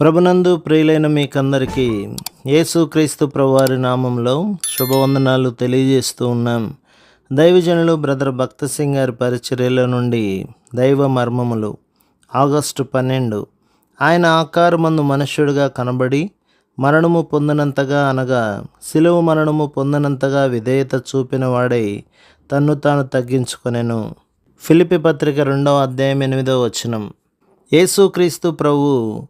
ప్రభునందు ప్రియులైన మీకందరికీ యేసుక్రీస్తు ప్రభువారి నామంలో శుభవందనాలు తెలియజేస్తూ ఉన్నాం. దైవజనులు బ్రదర్ భక్త సింగ్ గారి పరిచర్యలో నుండి దైవ మర్మములు ఆగస్టు పన్నెండు. ఆయన ఆకారమందు మనుష్యుడిగా కనబడి మరణము పొందినంతగా అనగా శిలువ మరణము పొందినంతగా విధేయత చూపిన వాడై తన్ను తాను తగ్గించుకొనెను. ఫిలిపి పత్రిక రెండవ అధ్యాయం ఎనిమిదవ వచనం. యేసుక్రీస్తు ప్రభు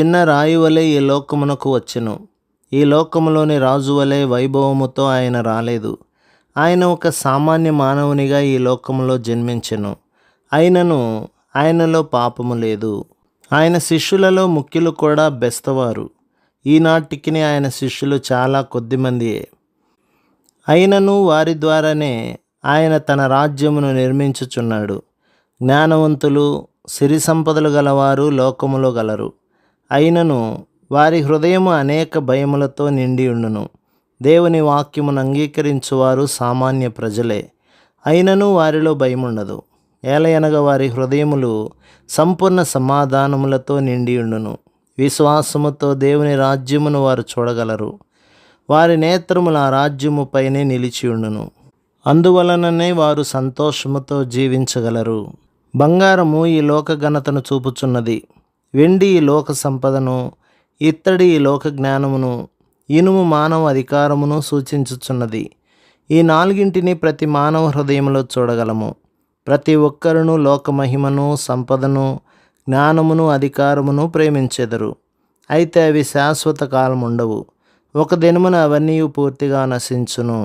చిన్న రాయి వలె ఈ లోకమునకు వచ్చెను. ఈ లోకములోని రాజు వలె వైభవముతో ఆయన రాలేదు. ఆయన ఒక సామాన్య మానవునిగా ఈ లోకములో జన్మించెను. అయినను ఆయనలో పాపము లేదు. ఆయన శిష్యులలో ముఖ్యులు కూడా బెస్తవారు. ఈనాటికి ఆయన శిష్యులు చాలా కొద్దిమందియే. అయినను వారి ద్వారానే ఆయన తన రాజ్యమును నిర్మించుచున్నాడు. జ్ఞానవంతులు సిరి సంపదలు గలవారు లోకములో గలరు. అయినను వారి హృదయము అనేక భయములతో నిండి ఉండును. దేవుని వాక్యమును అంగీకరించువారు సామాన్య ప్రజలే. అయినను వారిలో భయముండదు. ఏలయనగా వారి హృదయములు సంపూర్ణ సమాధానములతో నిండి ఉండును. విశ్వాసముతో దేవుని రాజ్యమును వారు చూడగలరు. వారి నేత్రముల ఆ రాజ్యముపైనే నిలిచి ఉండును. అందువలననే వారు సంతోషముతో జీవించగలరు. బంగారము ఈ లోక ఘనతను చూపుచున్నది. వెండి లోక సంపదను ఇత్తడి లోక జ్ఞానమును ఇనుము మానవ అధికారమును సూచించుచున్నది. ఈ నాలుగింటిని ప్రతి మానవ హృదయంలో చూడగలము. ప్రతి ఒక్కరును లోకమహిమను సంపదను జ్ఞానమును అధికారమును ప్రేమించెదరు. అయితే అవి శాశ్వత కాలం ఉండవు ఒక దినమున అవన్నీ పూర్తిగా నశించును.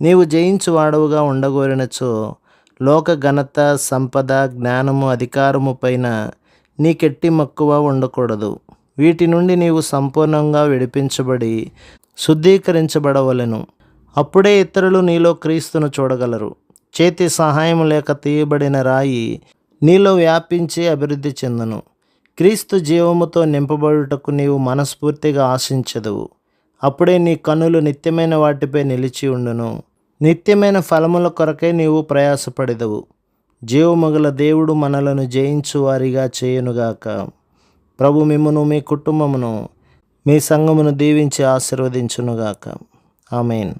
నీవు జయించువాడవుగా ఉండగోరినచో లోక ఘనత సంపద జ్ఞానము అధికారము పైన నీకెట్టి మక్కువ ఉండకూడదు. వీటి నుండి నీవు సంపూర్ణంగా విడిపించబడి శుద్ధీకరించబడవలెను. అప్పుడే ఇతరులు నీలో క్రీస్తును చూడగలరు. చేతి సహాయం లేక తీయబడిన రాయి నీలో వ్యాపించి అభివృద్ధి చెందును. క్రీస్తు జీవముతో నింపబడుటకు నీవు మనస్ఫూర్తిగా ఆశించదువు అప్పుడే నీ కన్నులు నిత్యమైన వాటిపై నిలిచి ఉండును. నిత్యమైన ఫలముల కొరకే నీవు ప్రయాసపడెదవు. జీవమగల దేవుడు మనలను జయించు వారిగా చేయునుగాక. ప్రభు మిమ్మను మీ కుటుంబమును మీ సంఘమును దీవించి ఆశీర్వదించునుగాక. ఆమెన్.